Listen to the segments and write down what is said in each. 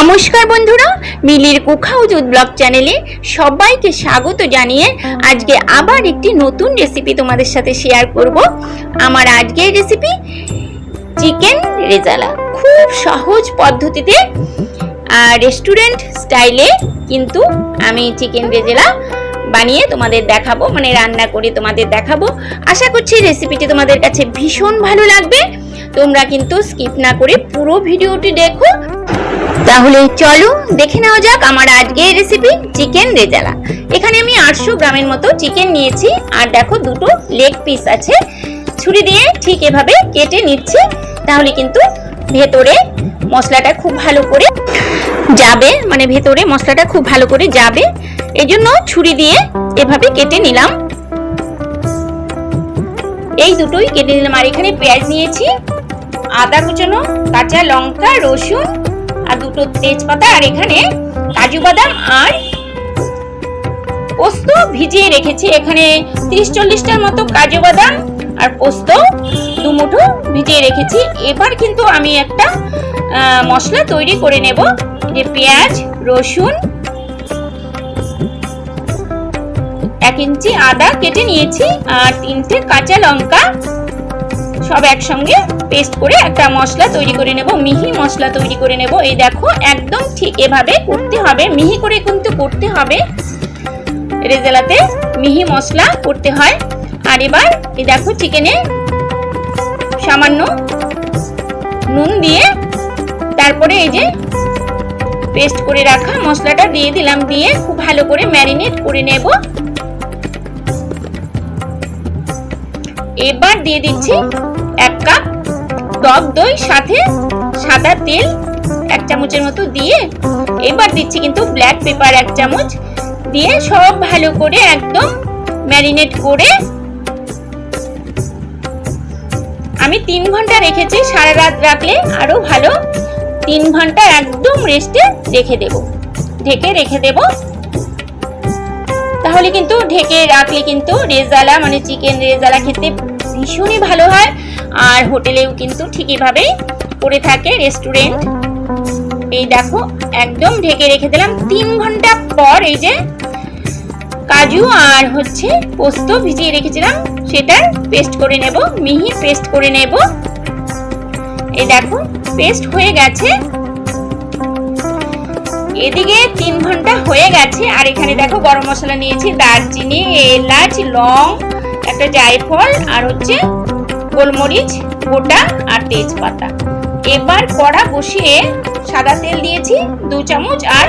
নমস্কার বন্ধুরা, মিলির কুখাউজুদ ব্লগ চ্যানেলে সবাইকে স্বাগত জানিয়ে আজকে আবার একটি নতুন রেসিপি তোমাদের সাথে শেয়ার করব। আমার আজকের রেসিপি চিকেন রেজালা। খুব সহজ পদ্ধতিতে রেস্টুরেন্ট স্টাইলে কিন্তু আমি চিকেন রেজালা বানিয়ে তোমাদের দেখাবো মানে রান্না করে তোমাদের দেখাবো। আশা করছি রেসিপিটি তোমাদের কাছে ভীষণ ভালো লাগবে। তোমরা কিন্তু স্কিপ না করে পুরো ভিডিওটি দেখো। তাহলে চলো দেখে নেওয়া যাক আমার আজকের রেসিপি চিকেন রেজালা। এখানে আমি আটশো গ্রামের মতো চিকেন নিয়েছি, আর দেখো দুটো লেগ পিস আছে। ছুরি দিয়ে ঠিক এভাবে কেটে নিচ্ছি, তাহলে কিন্তু ভেতরে মশলাটা খুব ভালো করে যাবে মানে ভেতরে মশলাটা খুব ভালো করে যাবে। এজন্য ছুরি দিয়ে এভাবে কেটে নিলাম। এই দুটোই কেটে নিলাম, আর এখানে পেঁয়াজ নিয়েছি, আদা কুচানো, কাঁচা লঙ্কা, রসুন আর দুটো তেজপাতা, আর এখানে কাজু বাদাম আর পোস্ত ভিজিয়ে রেখেছি। এখানে তিরিশ চল্লিশটার মতো কাজু বাদাম আর পোস্ত দু মুঠো ভিজিয়ে রেখেছি। এবার কিন্তু আমি একটা মশলা তৈরি করে নেব। যে পেঁয়াজ, রসুন, এক ইঞ্চি আদা কেটে নিয়েছি, আর তিনটে কাঁচা লঙ্কা সব একসঙ্গে পেস্ট করে একটা মশলা তৈরি করে নেব, মিহি মশলা তৈরি করে নেব। এই দেখো, একদম ঠিক এভাবে করতে হবে, মিহি করে কিন্তু করতে হবে। রেজালাতে মিহি মশলা করতে হয়। আর এবার এই দেখো চিকেনে সামান্য নুন দিয়ে তারপরে এই যে পেস্ট করে রাখা মশলাটা দিয়ে দিলাম, দিয়ে খুব ভালো করে ম্যারিনেট করে নেব। এবার দিয়ে দিচ্ছি এক কাপ টক দই, সাথে সাদা তেল এক চামচের মতো দিয়ে এবার দিচ্ছি কিন্তু ব্ল্যাক পেপার এক চামচ দিয়ে সব ভালো করে একদম ম্যারিনেট করে আমি তিন ঘণ্টা রেখেছি, সারা রাত রাখলে আরও ভালো। তিন ঘণ্টা একদম রেস্টে রেখে দেব। ঢেকে রেখে দেব। তাহলে কিন্তু ঢেকে রাখলে কিন্তু রেজালা মানে চিকেন রেজালা খেতে ভীষণই ভালো হয়। আর হোটেলেও কিন্তু ঠিকইভাবেই করে থাকে রেস্টুরেন্ট এই দেখো, একদম ঢেকে রেখে দিলাম। তিন ঘণ্টা পর এই যে কাজু আর হচ্ছে পোস্ত ভিজিয়ে রেখেছিলাম, সেটার পেস্ট করে নেব, মিহি পেস্ট করে নেব। এই দেখো পেস্ট হয়ে গেছে। এদিকে তিন ঘণ্টা হয়ে গেছে, আর এখানে দেখো গরম মশলা নিয়েছি, দারচিনি, এলাচ, লং একটা জায়ফল আর হচ্ছে গোলমরিচ, গোটা আর তেজপাতা। এবার কড়া বসিয়ে সাদা তেল দিয়েছি, দু চামচ আর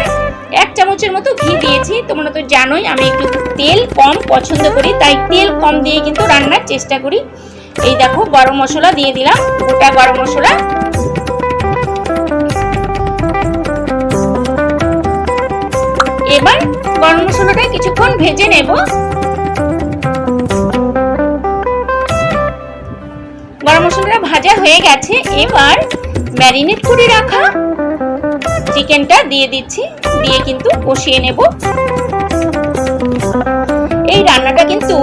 এক চামচের মতো ঘি দিয়েছি। তোমরা তো জানোই আমি একটু তেল কম পছন্দ করি, তাই তেল কম দিয়ে কিন্তু রান্নার চেষ্টা করি। এই দেখো, গরম মশলা দিয়ে দিলাম, গোটা গরম মশলা। এবার গরম মশলাটা কিছুক্ষণ ভেজে নেব। গরম মশলাটা ভাজা হয়ে গেছে। এবার ম্যারিনেট করে রাখা চিকেনটা দিয়ে দিচ্ছি, দিয়ে কিন্তু কষিয়ে নেব। এই রান্নাটা কিন্তু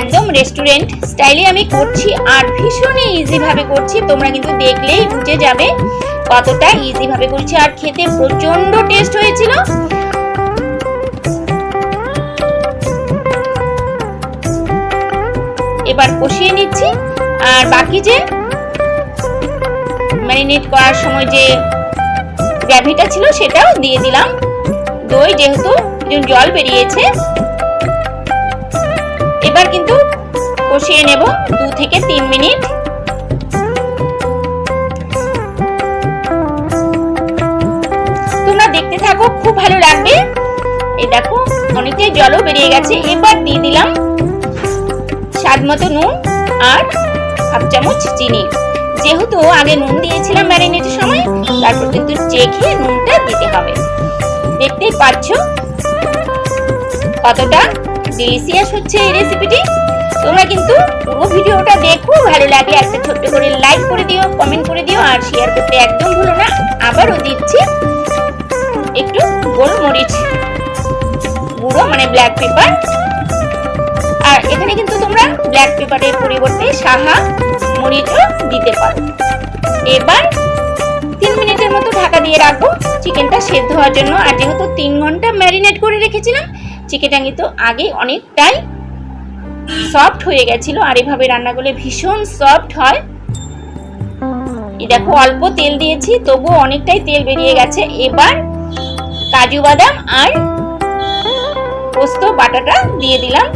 একদম রেস্টুরেন্ট স্টাইলে আমি করছি আর ভীষণই ইজি ভাবে করছি। তোমরা কিন্তু দেখলেই বুঝে যাবে কতটা ইজি ভাবে করছি। আর খেতে প্রচণ্ড টেস্ট হয়েছিল। এবার কষিয়ে নিচ্ছি। আর বাকি যে ম্যারিনেট করার সময় যে গ্র্যাভিটা ছিল সেটাও দিয়ে দিলাম। দই যেহেতু জল বেরিয়েছে, এবার কিন্তু কষিয়ে নেব দু থেকে তিন মিনিট। তোমরা দেখতে থাকো, খুব ভালো লাগবে। এই দেখো, অনেকটাই জলও বেরিয়ে গেছে। এবার দিয়ে দিলাম স্বাদ মতো নুন আর হাফ চামচ চিনি। যেহেতু আগে নুন দিয়েছিলাম ম্যারিনেটের সময়, তারপর কিন্তু চেখে নুনটা দিতে হবে। দেখতেই পাচ্ছ কতটা ডিলিশিয়াস হচ্ছে এই রেসিপিটি তোমরা কিন্তু পুরো ভিডিওটা দেখো, ভালো লাগে একটা ছোট্ট করে লাইক করে দিও কমেন্ট করে দিও, আর শেয়ার করতে একদম ভুলো না। আবারও দিচ্ছি একটু গোলমরিচ গুঁড়ো মানে ব্ল্যাক পেপার আর এখানে কিন্তু তোমরা ব্ল্যাক পেপারের পরিবর্তে সাহা মরিচও দিতে পারো। এবার তিন মিনিটের মতো ঢাকা দিয়ে রাখব। চিকেনটা সেদ্ধ হওয়ার জন্য। আর যেহেতু তিন ঘণ্টা ম্যারিনেট করে রেখেছিলাম, চিকেনটা কিন্তু আগে অনেকটাই সফট হয়ে গেছিল আর এভাবে রান্না করলে ভীষণ সফট হয়। এই দেখো, অল্প তেল দিয়েছি, তবুও অনেকটাই তেল বেরিয়ে গেছে। এবার কাজু বাদাম আর পোস্ত, বাটাটা দিয়ে দিলাম।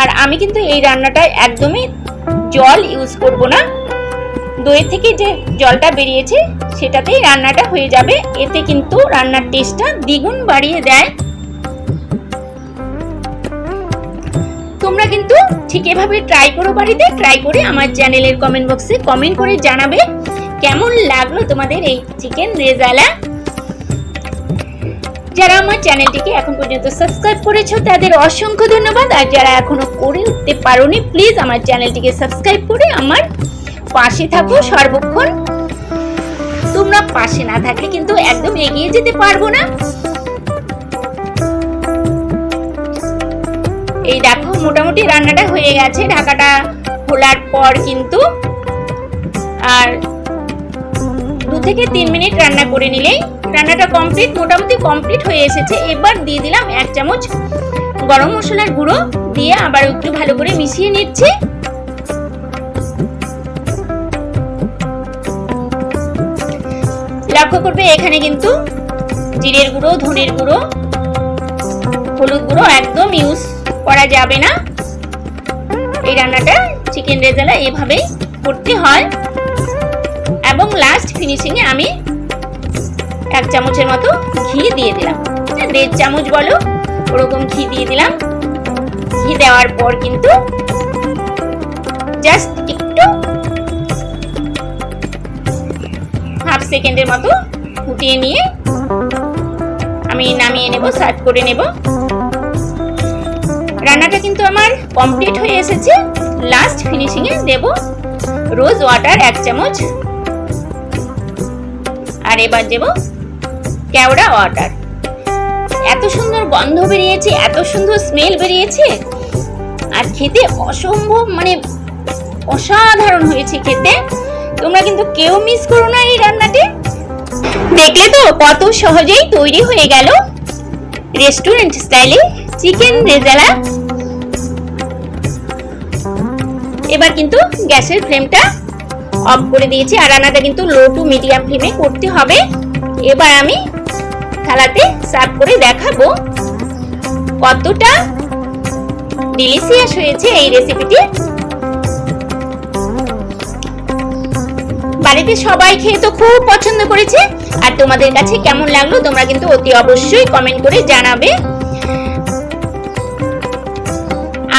আর আমি কিন্তু এই রান্নাটায় একদমই জল ইউজ করব না। দইয়ের থেকে যে জলটা বেরিয়েছে, সেটাতেই রান্নাটা হয়ে যাবে। এতে কিন্তু রান্নার টেস্টটা দ্বিগুণ বাড়িয়ে দেয়। তোমরা কিন্তু ঠিক এভাবে ট্রাই করো বাড়িতে ট্রাই করে আমার চ্যানেলের কমেন্ট বক্সে কমেন্ট করে জানাবে কেমন লাগল তোমাদের এই চিকেন রেজালা। যারা আমার চ্যানেলটিকে এখন পর্যন্ত সাবস্ক্রাইব করেছ, তাদের অসংখ্য ধন্যবাদ। আর যারা এখনও করে উঠতে পারোনি প্লিজ আমার চ্যানেলটিকে সাবস্ক্রাইব করে আমার পাশে থাকো সর্বক্ষণ। তোমরা পাশে না থাকলে কিন্তু একদম এগিয়ে যেতে পারব না। এই দেখো, মোটামুটি রান্নাটা হয়ে গেছে। ঢাকাটা খোলার পর কিন্তু আর দু থেকে তিন মিনিট রান্না করে নিলেই রান্নাটা কমপ্লিট মোটামুটি কমপ্লিট হয়ে এসেছে। এবার দিয়ে দিলাম এক চামচ গরম মশলার গুঁড়ো দিয়ে আবার একটু ভালো করে মিশিয়ে নিচ্ছি। লক্ষ্য করবে, এখানে কিন্তু জিরের গুঁড়ো, ধনের গুঁড়ো, হলুদ গুঁড়ো একদম ইউজ করা যাবে না। এই রান্নাটা চিকেন রেজালা এভাবেই করতে হয়। এবং লাস্ট ফিনিশিংয়ে আমি এক চামচের মতো ঘি দিয়ে দিলাম। দেড় চামচ বলো, ওরকম ঘি দিয়ে দিলাম। ঘি দেওয়ার পর কিন্তু জাস্ট একটু হাফ সেকেন্ডের মতো ফুটিয়ে নিয়ে আমি নামিয়ে নেব সার্ভ করে নেব। রান্নাটা কিন্তু আমার কমপ্লিট হয়ে এসেছে। লাস্ট ফিনিশিংয়ে দেব রোজ ওয়াটার এক চামচ। আর এবার দেব কেওড়া ওয়াটার এত সুন্দর গন্ধ বেরিয়েছে, এত সুন্দর স্মেল বেরিয়েছে। আর খেতে অসম্ভব মানে অসাধারণ হয়েছে খেতে। তোমরা কিন্তু কেউ মিস করো না এই রান্নাটি। দেখলে তো, কত সহজেই তৈরি হয়ে গেল। রেস্টুরেন্ট স্টাইলে চিকেন রেজালা। এবার কিন্তু গ্যাসের ফ্লেমটা অফ করে দিয়েছি, আর রান্নাটা কিন্তু লো টু মিডিয়াম ফ্লেমে করতে হবে। এবার আমি থালাতে সার্ভ করে দেখাবো। কতটা ডিলিশিয়াস হয়েছে এই রেসিপিটি বাড়িতে সবাই খেয়ে তো খুব পছন্দ করেছে। আর তোমাদের কাছে কেমন লাগল তোমরা কিন্তু অতি অবশ্যই কমেন্ট করে জানাবে।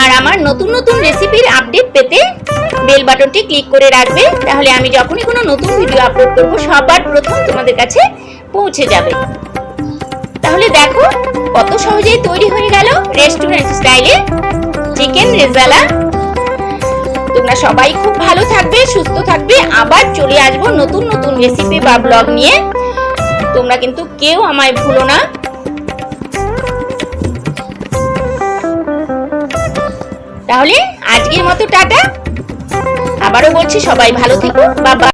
আর আমার নতুন নতুন রেসিপির আপডেট পেতে বেল বাটনটি ক্লিক করে রাখবে। তাহলে আমি যখনই কোনো নতুন ভিডিও আপলোড করব, সবার প্রথম তোমাদের কাছে পৌঁছে যাবে। তাহলে দেখো, কত সহজেই তৈরি হয়ে গেল রেস্টুরেন্ট স্টাইলে চিকেন রেজালা। তোমরা সবাই খুব ভালো থাকবে, সুস্থ থাকবে। আবার চলে আসব নতুন নতুন রেসিপি বা ব্লগ নিয়ে। তোমরা কিন্তু কেউ আমায় ভুলো না। তাহলে আজকের মতো টাটা। আবারও বলছি, সবাই ভালো থেকো বা